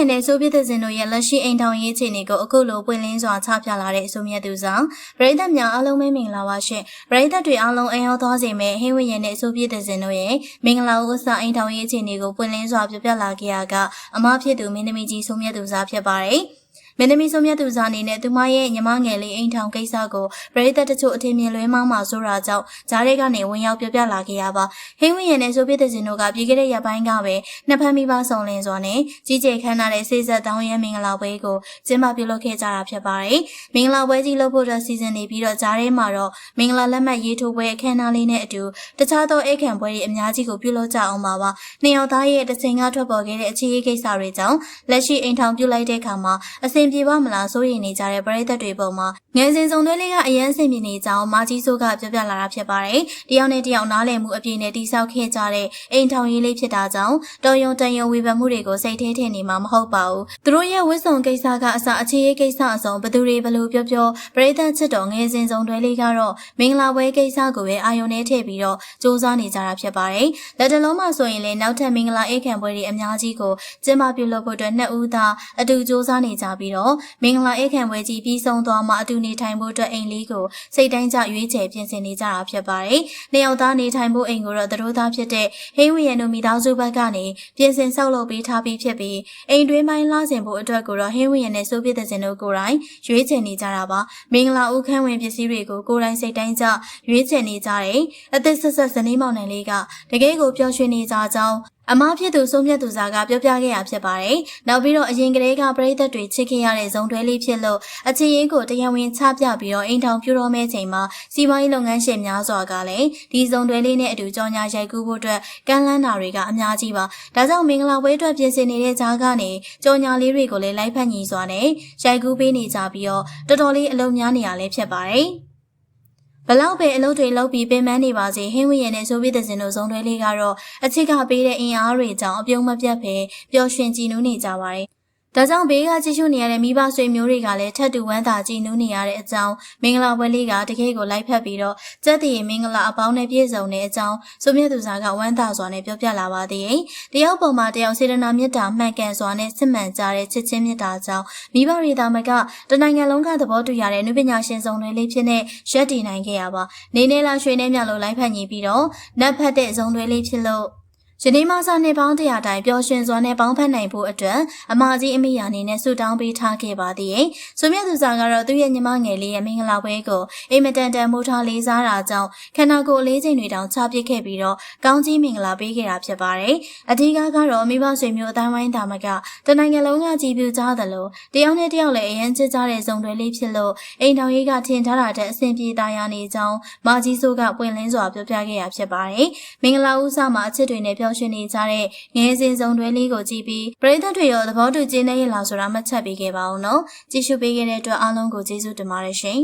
ရင်နဲ့ဆိုဗီယက်စင်တို့ရဲ့လက်ရှိအိမ်ထောင်ရေးအခြေအနေကိုအခုလိုပွင့်လင်းစွာချပြလာတဲ့အဆိုမြတ်သူဆောင်ပရိသတ်များအားလုံးပဲမင်္ဂလာပါရှင်ပရိသတ်တွေအားလုံးအင်ရောက်သွားစေမယ့်ဟင်းဝရင်နဲ့ဆိုဗီယက်စင်တို့ရဲ့မင်္ဂလာဥစ္စာအိမ်ထောင်ရေးအခြေအနေကိုပွင့်လင်းစွာပြပြလာခဲ့ရကအမဖြစ်သူမင်းသမီးကြီးဆိုမြတ်သူစားဖြစ်ပါတယ် မင်းသမီးဆုံးမြတ်သူစားအနေနဲ့သူမရဲ့ညီမငယ်လေးအိမ်ထောင်ကိစ္စကိုပရိသတ်တချို့အထင်မြင်လွဲမှားမှာဆိုတာကြောင့်ဂျားရဲကနေဝင်ရောက်ပြပြလာခဲ့ရပါဟင်းဝင်းရနဲ့ဆိုပြတဲ့စင်တို့ကပြည်ခဲ့တဲ့ရက်ပိုင်းကပဲနှစ်ဖက်မိဘဆောင်လင်းစွာနဲ့ကြီးကျယ်ခမ်းနားတဲ့စေဆက်တောင်းရဲမင်္ဂလာပွဲကိုကျင်းပပြုလုပ်ခဲ့ကြတာဖြစ်ပါတယ်မင်္ဂလာပွဲကြီးလုပ်ဖို့အတွက်စီစဉ်နေပြီးတော့ဂျားရဲမှာတော့မင်္ဂလာလက်မှတ်ရေးထိုးပွဲအခမ်းအနားလေးနဲ့အတူတခြားသောအိတ်ခံပွဲတွေအများကြီးကိုပြုလုပ်ကြအောင်ပါပါနှစ်ယောက်သားရဲ့တချိန်ကထွက်ပေါ်ခဲ့တဲ့အခြေအကိစ္စတွေကြောင့်လက်ရှိအိမ်ထောင်ပြုလိုက်တဲ့အခါမှာအဆင်ပြေပါမလားစိုးရိမ်နေကြတဲ့ပရိသတ်တွေပုံမှာငယ်စဉ်စုံသွေးလေးကအရန်ဆင်ပြေနေကြောင်းမာကြီးစိုးကပြောပြလာတာဖြစ်ပါတယ်။တယောက်နဲ့တယောက်နားလည်မှုအပြည့်နဲ့တိဆောက်ခဲ့ကြတဲ့အိမ်ထောင်ရေးလေးဖြစ်တာကြောင့်တော်ယုံတန်ယုံဝေဖန်မှုတွေကိုစိတ်ထဲထည့်နေမှာမဟုတ်ပါဘူး။သူတို့ရဲ့ဝစ်စုံကိစ္စကအစအခြေရေးကိစ္စအစုံဘသူတွေဘလို့ပြောပြောပရိသတ်ချစ်တော်ငယ်စဉ်စုံသွေးလေးကတော့မင်္ဂလာပွဲကိစ္စကိုပဲအာယုံနဲ့ထည့်ပြီးတော့စူးစမ်းနေကြတာဖြစ်ပါတယ်။လက်တလုံးမှဆိုရင်လည်းနောက်ထပ်မင်္ဂလာအိတ်ခံပွဲတွေအများကြီးကိုကျင်းပပြုလုပ်ဖို့အတွက်နှစ်ဦးသာအတူစူးစမ်းနေကြပြီးတော့မင်္ဂလာအိတ်ခံပွဲကြီးပြီးဆုံးသွားမှအတူနေထိုင်ဖို့အတွက်အိမ်လေးကိုစိတ်တိုင်းကျရွေးချယ်ပြင်ဆင်နေကြတာဖြစ်ပါတယ်။နှစ်ယောက်သားနေထိုင်ဖို့အိမ်ကိုတော့သတို့သားဖြစ်တဲ့ဟိဝီယန်တို့မိသားစုဘက်ကနေပြင်ဆင်ဆောက်လုပ်ပေးထားပြီးဖြစ်ပြီးအိမ်တွင်းပိုင်းလာစဉ်ဖို့အတွက်ကိုတော့ဟိဝီယန်နဲ့ဆိုဗီယက်စင်တို့ကိုယ်တိုင်ရွေးချယ်နေကြတာပါ။မင်္ဂလာဦးခန်းဝင်ပစ္စည်းတွေကိုကိုယ်တိုင်စိတ်တိုင်းကျရွေးချယ်နေကြတယ်။အသက်ဆက်ဆက်ဇနီးမောင်နှံလေးကတကယ်ကိုပျော်ရွှင်နေကြကြောင်း အမဖြစ်သူဆုံးမြတ်သူစားကပြောပြခဲ့ရဖြစ်ပါတယ်။နောက်ပြီးတော့အရင်ကတည်းကပရိသတ်တွေချစ်ခင်ရတဲ့ဇုံတွဲလေးဖြစ်လို့အခြေရေးကိုတရားဝင်ချပြပြီးတော့အိမ်ထောင်ပြုတော်မဲ့ချိန်မှာစီးပွားရေးလုပ်ငန်းရှင်များစွာကလည်းဒီဇုံတွဲလေးနဲ့အတူကြော်ညာရိုက်ကူးဖို့အတွက်ကမ်းလှမ်းတာတွေကအများကြီးပါ။ဒါကြောင့်မင်္ဂလာပွဲအတွက်ပြင်ဆင်နေတဲ့ကြားကနေကြော်ညာလေးတွေကိုလည်းလိုက်ဖက်ညီစွာနဲ့ရိုက်ကူးပေးနေကြပြီးတော့တော်တော်လေးအလုံးများနေရလဲဖြစ်ပါတယ်။ ဘလောက်ပဲအလုပ်တွေလုပ်ပြီးပင်ပန်းနေပါစေဟင်းဝရနဲ့ဆိုဗီယက်စင်တို့ဇုံတွဲလေးကတော့အချစ်ကပေးတဲ့အင်အားတွေကြောင့်အပြုံးမပြတ်ပဲပျော်ရွှင်ကြည်နူးနေကြပါတယ် ဒါကြောင့်ဘေးကကြည့်ရှုနေရတဲ့မိဘဆွေမျိုးတွေကလည်းထပ်တူဝမ်းသာကြည်နူးနေရတဲ့အကြောင်းမင်္ဂလာပွဲလေးကတကယ်ကိုလိုက်ဖက်ပြီးတော့စက်တည်မင်္ဂလာအပေါင်းနဲ့ပြည့်စုံတဲ့အကြောင်းဆိုမြတ်သူစားကဝမ်းသာစွာနဲ့ပြောပြလာပါသေးတယ်။တယောက်ပေါ်မှာတယောက်စေတနာမေတ္တာမှန်ကန်စွာနဲ့စစ်မှန်ကြတဲ့ချစ်ချင်းမေတ္တာကြောင့်မိဘတွေသာမကတနိုင်ငံလုံးကသဘောတူရတဲ့နုပညာရှင်စုံတွေလေးဖြစ်နေရက်တည်နိုင်ခဲ့ရပါ။နေနေလာရွှေနေမြလို့လိုက်ဖက်ညီပြီးတော့နတ်ဖက်တဲ့ဇုံတွေလေးဖြစ်လို့ ယနေ့မှစနှစ်ပေါင်းတရာတိုင်ပျော်ရွှင်စွာနဲ့ပေါင်းဖက်နိုင်ဖို့အတွက်အမကြီးအမိယာနေနဲ့ဆုတောင်းပေးထားခဲ့ပါသေးတယ်။ဆိုမြတ်သူစာကတော့သူ့ရဲ့ညီမငယ်လေးရဲ့မင်္ဂလာပွဲကိုအိမ်မတန်တန်မိုးထားလေးစားတာကြောင့်ခန္ဓာကိုယ်အလေးချိန်တွေတောင်ချပစ်ခဲ့ပြီးတော့ကောင်းကြီးမင်္ဂလာပေးခဲ့တာဖြစ်ပါတယ်။အဓိကကတော့မိဘဆွေမျိုးအတိုင်းဝိုင်းတာမကတနိုင်ငံလုံးကကြည်ပြူကြသလိုတယောက်နဲ့တယောက်လည်းအရင်ချစ်ကြတဲ့ဇုံတွေလေးဖြစ်လို့အိမ်တော်ကြီးကထင်ထားတာတဲ့အဆင်ပြေသားရနေကြောင်းမာကြီးစိုးကပွင့်လင်းစွာပြောပြခဲ့ရဖြစ်ပါတယ်။မင်္ဂလာဦးစားမှာအချစ်တွေနဲ့ပျော်ရွှင်နေကြတဲ့ငယ်စဉ်စုံတွဲလေးကိုကြည့်ပြီးပရိသတ်တွေရောသဘောတူကျင်းနေရလားဆိုတာမှတ်ချက်ပေးခဲ့ပါဦးနော်ကြည့်ရှုပေးခဲ့တဲ့အတွက်အားလုံးကိုကျေးဇူးတင်ပါတယ်ရှင်